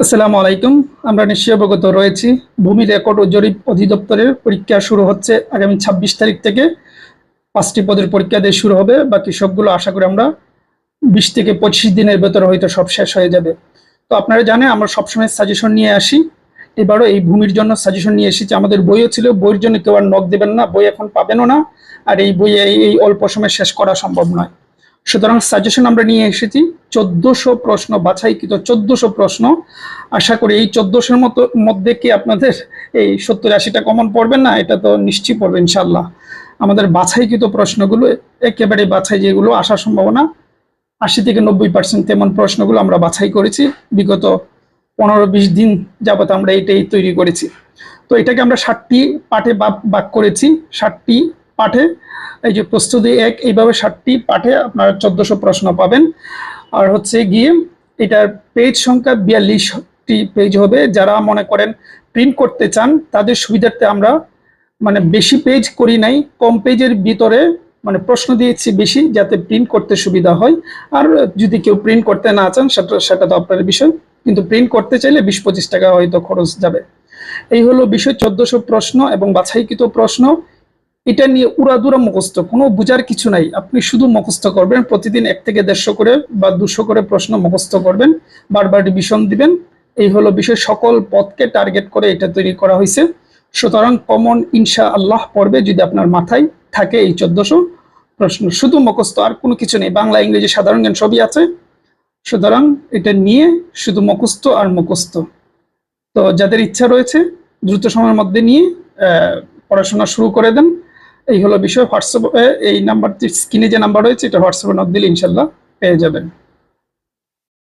আসসালামু আলাইকুম। আমরা নিশ্চয়ই অবগত রয়েছি, ভূমি রেকর্ড ও জরিপ অধিদপ্তরের পরীক্ষা শুরু হচ্ছে আগামী ছাব্বিশ তারিখ থেকে। পাঁচটি পদের পরীক্ষা দিয়ে শুরু হবে, বাকি সবগুলো আশা করি আমরা বিশ থেকে পঁচিশ দিনের ভেতরে হয়তো সব শেষ হয়ে যাবে। তো আপনারা জানেন, আমরা সবসময় সাজেশন নিয়ে আসি। এবারও এই ভূমির জন্য সাজেশন নিয়ে এসেছি। আমাদের বইও ছিল, বইয়ের জন্য কেউ আর নখ দেবেন না, বই এখন পাবেনও না। আর এই বই এই অল্প সময় শেষ করা সম্ভব নয়। সুতরাং সাজেশন আমরা নিয়ে এসেছি। চোদ্দশো প্রশ্ন বাছাইকৃত চোদ্দশো প্রশ্ন। আশা করি এই চোদ্দশোর মতো, মধ্যে কি আপনাদের এই সত্তর আশিটা কমন পড়বেন না? এটা তো নিশ্চয়ই পড়বে ইনশাল্লাহ আমাদের বাছাইকৃত প্রশ্নগুলো, একেবারে বাছাই যেগুলো, আসার সম্ভাবনা। আশি থেকে নব্বই পার্সেন্ট তেমন প্রশ্নগুলো আমরা বাছাই করেছি। বিগত পনেরো বিশ দিন যাবত আমরা এটাই তৈরি করেছি। তো এটাকে আমরা ষাটটি পাঠে বাক করেছি। ষাটটি পাঠে, এই যে প্রস্তুতি এক, এইভাবে ষাটটি পাঠে আপনার চোদ্দশো প্রশ্ন পাবেন। আর হচ্ছে গিয়ে এটার পেজ সংখ্যা বিয়াল্লিশটি পেজ হবে। যারা মনে করেন প্রিন্ট করতে চান, তাদের সুবিধার্থে আমরা মানে বেশি পেজ করি নাই, কম পেজের ভিতরে মানে প্রশ্ন দিয়েছি বেশি, যাতে প্রিন্ট করতে সুবিধা হয়। আর যদি কেউ প্রিন্ট করতে না চান, সেটা সেটা তো আপনার বিষয়। কিন্তু প্রিন্ট করতে চাইলে বিশ, পঁচিশ টাকা হয়তো খরচ যাবে। এই হলো বিষয় চোদ্দশো প্রশ্ন এবং বাছাইকৃত প্রশ্ন। এটা নিয়ে উড়াদুরা মুখস্থ, কোনো বোঝার কিছু নাই। আপনি শুধু মুখস্থ করবেন, প্রতিদিন এক থেকে দেড়শো করে বা দুশো করে প্রশ্ন মুখস্থ করবেন, বারবার রিভিশন দিবেন। এই হলো বিষয়, সকল পথকে টার্গেট করে এটা তৈরি করা হয়েছে। সুতরাং কমন ইনশা আল্লাহ পড়বে যদি আপনার মাথায় থাকে এই চোদ্দশো প্রশ্ন। শুধু মুখস্থ, আর কোনো কিছু নেই। বাংলা, ইংরেজি, সাধারণ জ্ঞান সবই আছে। সুতরাং এটা নিয়ে শুধু মুখস্থ আর মুখস্থ। তো যাদের ইচ্ছা রয়েছে, দ্রুত সময়ের মধ্যে নিয়ে পড়াশোনা শুরু করে দেন। এই হলো বিষয় হোয়াটসঅ্যাপে এই নাম্বারটি স্ক্রিনে যে নাম্বার রয়েছে, এটা হোয়াটসঅ্যাপে নক দিলে ইনশাল্লাহ পেয়ে যাবেন।